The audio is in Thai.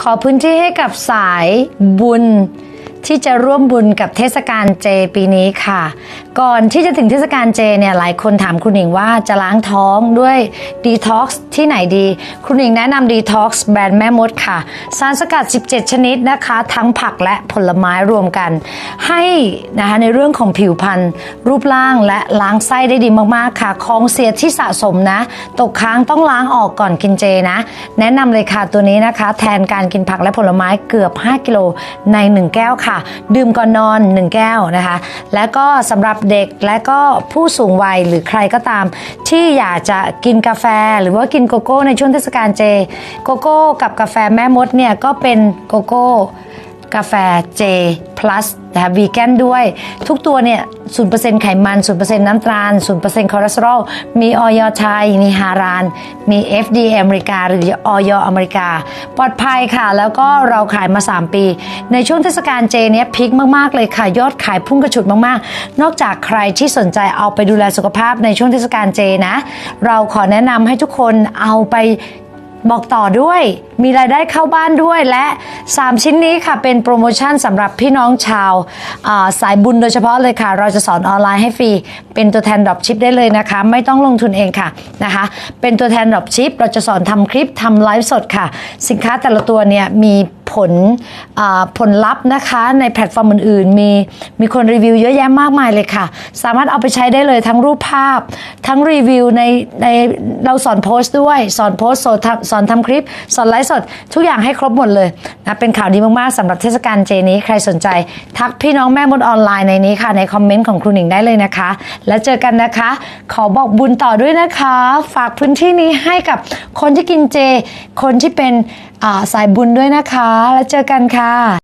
ขอพื้นที่ให้กับสายบุญ ที่จะร่วมบุญกับเทศกาลเจปีนี้ค่ะ ก่อนที่จะถึงเทศกาลเจเนี่ยหลายคนถามคุณหญิงว่าจะล้างท้องด้วยดีท็อกซ์ที่ไหนดี คุณหญิงแนะนำดีท็อกซ์แบรนด์แม่มดค่ะ สารสกัด 17 ชนิดนะคะ ทั้งผักและผลไม้รวมกัน ให้นะคะในเรื่องของผิวพรรณรูปร่างและล้างไส้ได้ดีมากๆค่ะของเสียที่สะสมนะ ตกค้างต้องล้างออกก่อนกินเจนะ แนะนำเลยค่ะตัวนี้นะคะ แทนการกินผักและผลไม้เกือบ 5 กิโลใน 1 แก้วค่ะดื่มก่อนนอน 1 แก้วนะคะ และก็สำหรับเด็กและก็ผู้สูงวัยหรือใครก็ตาม ที่อยากจะกินกาแฟหรือว่ากินโกโก้ในช่วงเทศกาลเจ โกโก้กับกาแฟแม่มดเนี่ยก็เป็นโกโก้กาแฟ J plus นะคะวีแกนด้วย ทุกตัวเนี่ย 0%ไขมัน 0%น้ำตาล 0%คอเลสเตอรอล มีออยอไทย มีฮาราน มี FDA อเมริกา หรือออยอเมริกา ปลอดภัยค่ะ แล้วก็เราขายมา 3 ปี ในช่วงเทศกาลเจเนี้ยพิกมาก ๆ เลยค่ะ ยอดขายพุ่งกระฉุดมาก ๆ นอกจากใครที่สนใจเอาไปดูแลสุขภาพในช่วงเทศกาลเจนะ เราขอแนะนำให้ทุกคนเอาไป บอกต่อด้วย มีรายได้เข้าบ้านด้วยและ 3 ชิ้นนี้ค่ะเป็นโปรโมชั่นสำหรับพี่น้องชาวาสายบุญโดยเฉพาะเลยค่ะ เราจะสอนออนไลน์ให้ฟรี เป็นตัวแทนดรอปชิปได้เลยนะคะ ไม่ต้องลงทุนเองค่ะนะคะ เป็นตัวแทนดรอปชิปเราจะสอนทำคลิปทำไลฟ์สดค่ะ สินค้าแต่ละตัวเนี่ยมี ผลผลลัพธ์นะคะ ในแพลตฟอร์มอื่นๆ มีมีคนรีวิวเยอะแยะมากมายเลยค่ะ สามารถเอาไปใช้ได้เลยทั้งรูปภาพ ทั้งรีวิวในในเราสอนโพสต์ด้วย สอนโพสต์สอนทำคลิป สอนไลฟ์สด ทุกอย่างให้ครบหมดเลยนะเป็นข่าวดีมากๆสำหรับเทศกาลเจนี้ ใครสนใจ ทักพี่น้องแม่มดออนไลน์ในนี้ค่ะ ในคอมเมนต์ของครูหนิงได้เลยนะคะ แล้วเจอกันนะคะ ขอบอกบุญต่อด้วยนะคะ ฝากพื้นที่นี้ให้กับคนที่กินเจ คนที่เป็นสายบุญด้วยนะคะแล้วเจอกันค่ะ